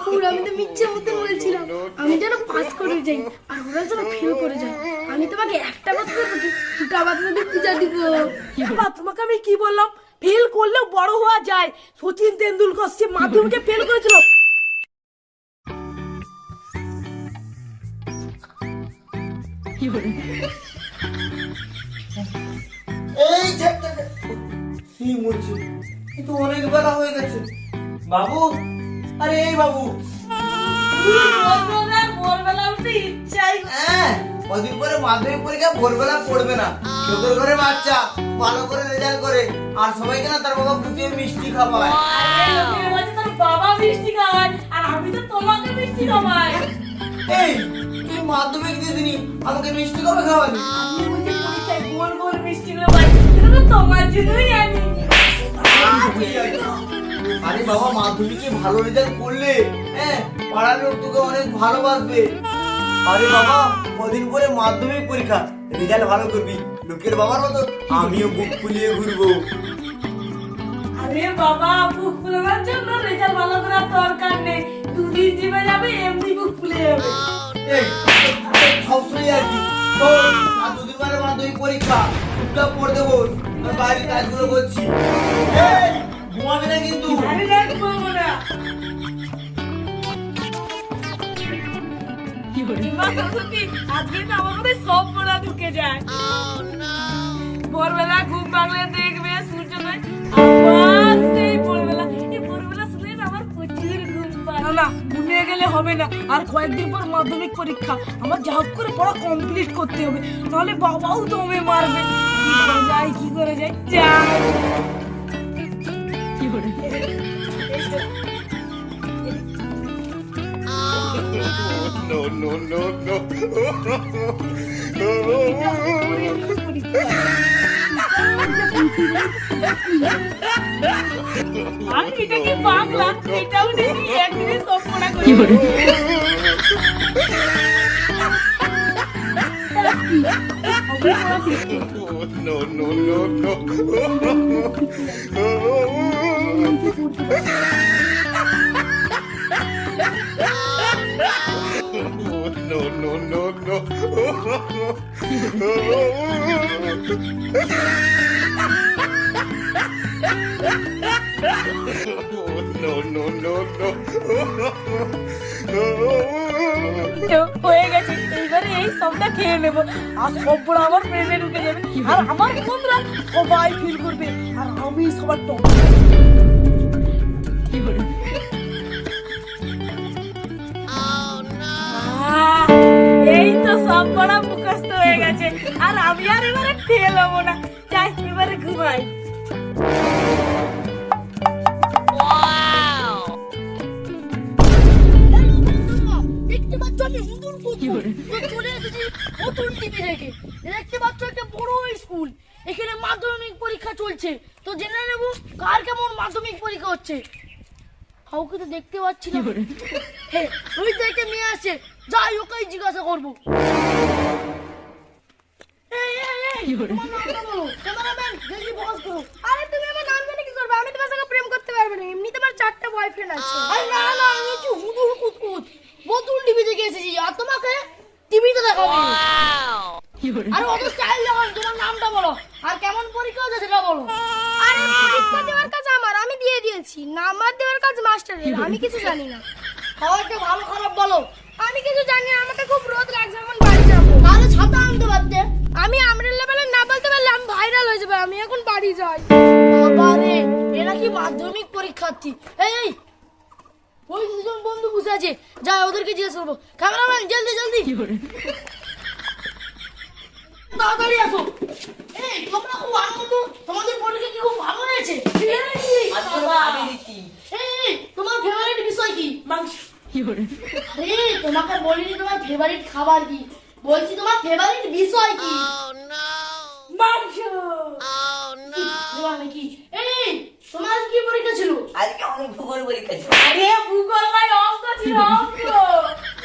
ঠাকুর আমি তো মিথ্যে মতো বলছিলাম। আমি যেন পাস করে যাই আর ওরা যেন ফেল করে যায়। আমি তোমাকে একটা কথা দেবো দুটা কথা দিয়ে পূজা দিব। বাবা তোমাকে আমি কি বললাম? ফেল করলেও বড় হওয়া যায়। সচিন তেন্ডুলকর সে মাধ্যমিকে ফেল করেছিল। এই। কি মরছে কিন্তু অনেক বেলা হয়ে গেছে। বাবু আরে এই বাবু ভোরবেলা উঠতে ইচ্ছাই হ্যাঁ কদিন পরে মাধ্যমিক পরীক্ষা ভোরবেলা পড়বে না চোখের ঘরে বাচ্চা ভালো করে রেজাল্ট করে আর সবাইকে না তার বাবা বুঝিয়ে মিষ্টি খাওয়ায় তোর বাবা মিষ্টি খাওয়ায় আর আমি তো তোমাকে মিষ্টি খাওয়াই এই তুই মাধ্যমিক দিদিনি আমাকে মিষ্টি কবে খাওয়ালি গোল গোল মিষ্টি পাই তোমার জন্যই আরে বাবা মাধ্যমিকে ভালো রেজাল্ট করলে হ্যাঁ পাড়ার লোক তোকে অনেক ভালোবাসবে। আরে বাবা কদিন পরে মাধ্যমিক পরীক্ষা রেজাল্ট ভালো করবি। লোকের বাবার মতো আমিও বুক ফুলিয়ে ঘুরবো। আরে বাবা বুক ফুলানোর জন্য রেজাল্ট ভালো করার দরকার নেই। দুদিন জিমে যাবে এমনি বুক ফুলে যাবে। এই সবসময় আর কি আর দুদিন পরে মাধ্যমিক পরীক্ষা চুপচাপ পড়তে বল আর বাইরে কাজগুলো করছি। এই ঘুমাবি না কিন্তু। না। ভোরবেলা ঘুম ভাঙলে দেখবে আবার সেই ভোরবেলা। এই ভোরবেলা শুনে আমার প্রচুর ঘুম পায়। না ঘুমিয়ে গেলে হবে না। আর কয়েকদিন পর মাধ্যমিক পরীক্ষা। আমার যা হোক করে পড়া কমপ্লিট করতে হবে। নাহলে বাবাও তো মারবে। কি করে যাই কি করে যাই যাই। কি করে no, no, no, আমি এটা কি বাংলা এটাও দেখি একদিনে সব পড়া করি no, no, no, no, no, no, no, no, no, তো হয়ে গেছে এইবারে এই সবটা খেয়ে নেব। আর সবগুলো আমার ব্রেনে ঢুকে যাবে। আর আমার বন্ধুরা সবাই ফিল করবে আর আমি সবার টপ এই তো সব মুখস্থ হয়ে গেছে। আর আমি আর এবারে ফেল হব না। যাই, এবারে ঘুমাই। দেখতে পাচ্ছ একটা বড় স্কুল এখানে মাধ্যমিক পরীক্ষা চলছে। তো জেনে নেব কার কেমন মাধ্যমিক পরীক্ষা হচ্ছে। কাউকে তো দেখতে পাচ্ছি না ওই তো একটা মেয়ে আছে যাই ওকেই জিজ্ঞাসা করব। আরে তুমি আমার নাম জেনে কি করবে? আমি তোমার সঙ্গে প্রেম করতে পারব না। এমনি তোমার চারটা আছে। আরে না, না, আমি হচ্ছি হুদুর কুতকুত। নতুন টিভি থেকে এসেছি। আর তোমাকে টিভিতে দেখাবো। আরে অত style দেখাও না, তোমার নামটা বলো। আর কেমন পরীক্ষা হচ্ছে সেটা বলো। আরে পরীক্ষা দেওয়ার কাজ আমার, আমি দিয়ে নাম্বার দেওয়ার কাজ মাস্টারের, আমি কিছু জানি না। সবাইকে ভালো খারাপ বলো। আমি কিছু জানি না, আমাকে খুব রোদ লাগছে, এখন বাড়ি যাব। তাহলে ছাতা আনতে পারতে। আমি আমরের লেভেলে না বলতে পারলে আমি ভাইরাল হয়ে যাবে আমি এখন বাড়ি যাই। বাবারে এরা কি মাধ্যমিক পরীক্ষার্থী? এই এই! ওই দুজন বন্ধু বসে আছে। যা ওদেরকে জিজ্ঞেস করব। ক্যামেরাম্যান জলদি জলদি! তাড়াতাড়ি আসো। এই তোমরা খুব আনন্দ। তোমাদের পরীক্ষা কি খুব ভালো হয়েছে? এই, এই তোমার ফেভারিট বিষয় কি? মাংস। আরে তোমাকে বলিনি তোমার ফেভারিট খাবার কি? বলছি তোমার ফেভারিট বিষয় কি? মাংস। মানে কি এই তোমার কি পরীক্ষা ছিল? আজকে অনেক ভূগোল পরীক্ষা ছিল। আরে ভূগোল ভাই অঙ্ক ছিল অঙ্ক।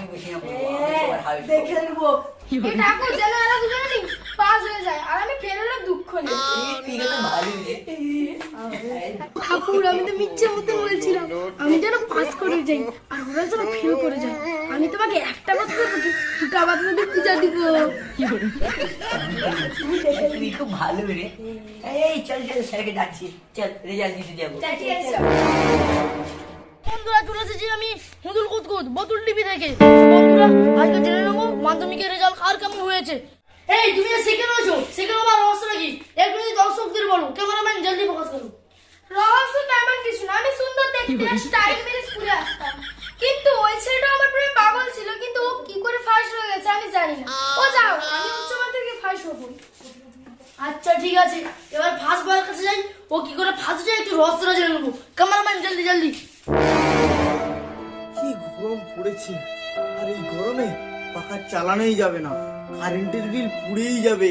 আমি বেশি না বলব, আমি সবার হাইট দেখে নেব এই ঠাকুর যেন এরা দুজনে পাস হয়ে যায় আর আমি ফেল হলে দুঃখ নেই ঠিক আছে ভালোই ঠাকুর আমি তো মিথ্যে মতো বলছিলাম। আমি যেন পাস করে যাই আর ওরা যেন ফেল করে যায়। আমি তোমাকে একটা কথা দেবো দুটা কথা দিয়ে পূজা দিব খুব ভালো রে। এই চল চল স্যারকে ডাকছি। চল রেজাল্ট দিতে যাব। বন্ধুরা চলে এসেছি আমি হুদুল কুতকুত বোতল টিভি থেকে। বন্ধুরা আজকে জেনে নেব মাধ্যমিকের রেজাল্ট কার কেমন হয়েছে। এই তুমি শিখে রয়েছো শিখে নেবার রহস্য নাকি? একটু যদি দর্শকদের বলো ক্যামেরাম্যান জলদি ফোকাস করো। রহস্য তেমন কিছু না আমি সুন্দর দেখতে স্টাইল মেরে স্কুলে আসতাম। কিন্তু ওই ছেলেটা আমার প্রেমে পাগল ছিল কিন্তু ও কি করে ফার্স্ট হয়ে গেছে আমি জানি না। ও যাও আমি উচ্চ মাধ্যমিকে ফার্স্ট হব। আচ্ছা ঠিক আছে। এবার ফার্স্ট বয়ের কাছে যাই ও কি করে ফার্স্ট যায় একটু রহস্যটা জেনে নেব। ক্যামেরাম্যান জলদি জলদি। গরম পড়েছে। আর এই গরমে পাখা চালানোই যাবে না। কারেন্টের বিল পুড়েই যাবে।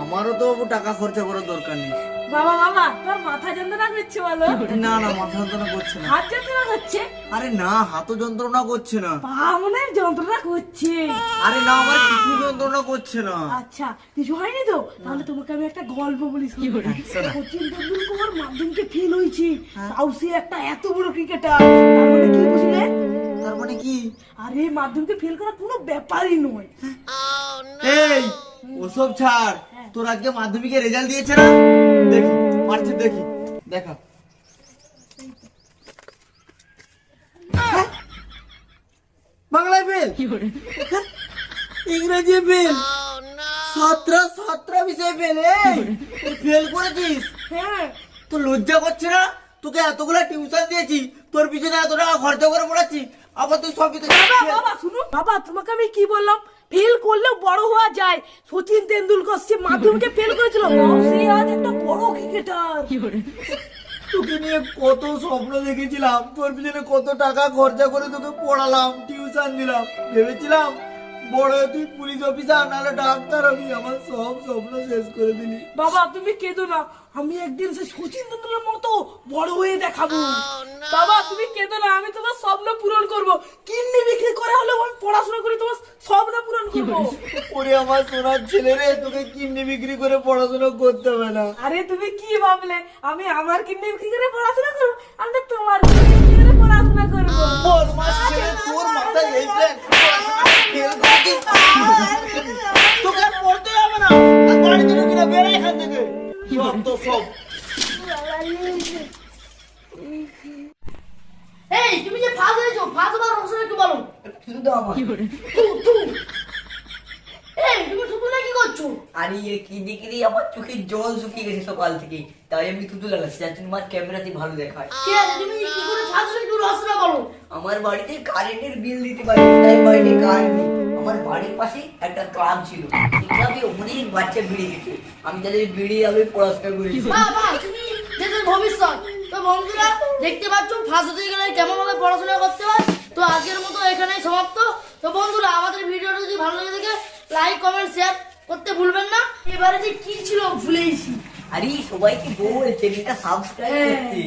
আমারও তো টাকা খরচা করার দরকার নেই। বাবা বাবা তোর মাথা যন্ত্রণা করছে বলো? না না মাথা যন্ত্রণা করছে না। হাত যন্ত্রণা করছে? আরে না হাতও যন্ত্রণা করছে না। পা মনে যন্ত্রণা করছে। আরে না আমার কিছু যন্ত্রণা করছে না। আচ্ছা কিছু হয়নি তো? তাহলে তোমাকে আমি একটা গল্প বলি। শোনো। সচিন তেন্ডুলকর মাধ্যমিকে ফেল হয়েছে। তাও সে একটা এত বড় ক্রিকেটার তার মানে কি বুঝলে? তার মানে কি? আরে মাধ্যমিকে ফেল করা কোনো ব্যাপারই নয়। এই ওসব ছাড়। তোর আজকে মাধ্যমিকের রেজাল্ট দিয়েছে না? দেখি দেখি। দেখা। হ্যাঁ? বাংলায় ফেল হ্যাঁ? ইংরেজি ফেল সতেরো সতেরো বিষয় ফেল ফেল করেছিস? হ্যাঁ। তো লজ্জা করছে না? তোকে এতগুলো টিউশন দিয়েছি তোর পিছনে এত টাকা খরচা করে পড়াচ্ছি আবার তুই সবই বাবা বাবা শুনো বাবা তোমাকে আমি কি বললাম? ফেল করলেও বড় হওয়া যায়। সচিন তেন্ডুলকর সে মাধ্যমিকে ফেল করেছিল। তাও সে আজ একটা বড় ক্রিকেটার তোকে নিয়ে কত স্বপ্ন দেখেছিলাম। তোর পিছনে কত টাকা খরচা করে তোকে পড়ালাম টিউশন দিলাম। ভেবেছিলাম বড় তুই পুলিশ অফিসার নাহলে ডাক্তার হবি আমার সব স্বপ্ন শেষ করে দিলি। বাবা তুমি কেঁদো না। আমি একদিন সে সচিন তেন্ডুলকরের মতো বড় হয়ে দেখাবো। বাবা তুমি কেঁদো না। আমি তোমার স্বপ্ন পূরণ করব। কিডনি বিক্রি করে হলেও আমি পড়াশোনা করে তোমার স্বপ্ন পূরণ করব। ওরে আমার সোনার ছেলে রে তোকে কিডনি বিক্রি করে পড়াশোনা করতে হবে না। আরে তুমি কি ভাবলে? আমি আমার কিডনি বিক্রি করে পড়াশোনা করব? আমি তোমার পড়াশোনা করব? বদমাস ছেলে তোর মাথায় এই প্ল্যান ফেল করেছিস তোকে পড়তে হবে না। আর বাড়িতে ঢুকি না বেড়ে এখান থেকে। সব তো সব। এই তুমি যে ফাঁস হয়েছো ফাঁস হবার রহস্য একটু বলো। আমার তু এই তুমি কি আর আমার চোখের জল শুকিয়ে গেছে সকাল থেকে তাই আমি থুতু লাগাচ্ছি। যার জন্য আমার ক্যামেরাতে ভালো দেখায়। ঠিক আছে? তুমি কি করে হয়ে একটু আমার বাড়িতে কারেন্টের বিল দিতে পারি তাই বাড়িতে কারেন্ট নেই। আমার বাড়ির পাশে একটা ক্লাব ছিল। ক্লাবে অনেক বাচ্চা বিড়ি আমি তাদের বিড়ি আমি পড়াশোনা করেছি। বাবা তুমি দেশের ভবিষ্যৎ তো বন্ধুরা দেখতে পাচ্ছ হতে গেলে কেমন ভাবে পড়াশোনা করতে হয়? তো আজকের মতো এখানেই সমাপ্ত। তো বন্ধুরা আমাদের ভিডিওটা যদি ভালো লেগে থাকে লাইক কমেন্ট শেয়ার করতে ভুলবেন না। এবারে যে কি ছিল ভুলেছি আরে সবাইকে বল চ্যানেলটা সাবস্ক্রাইব করতে।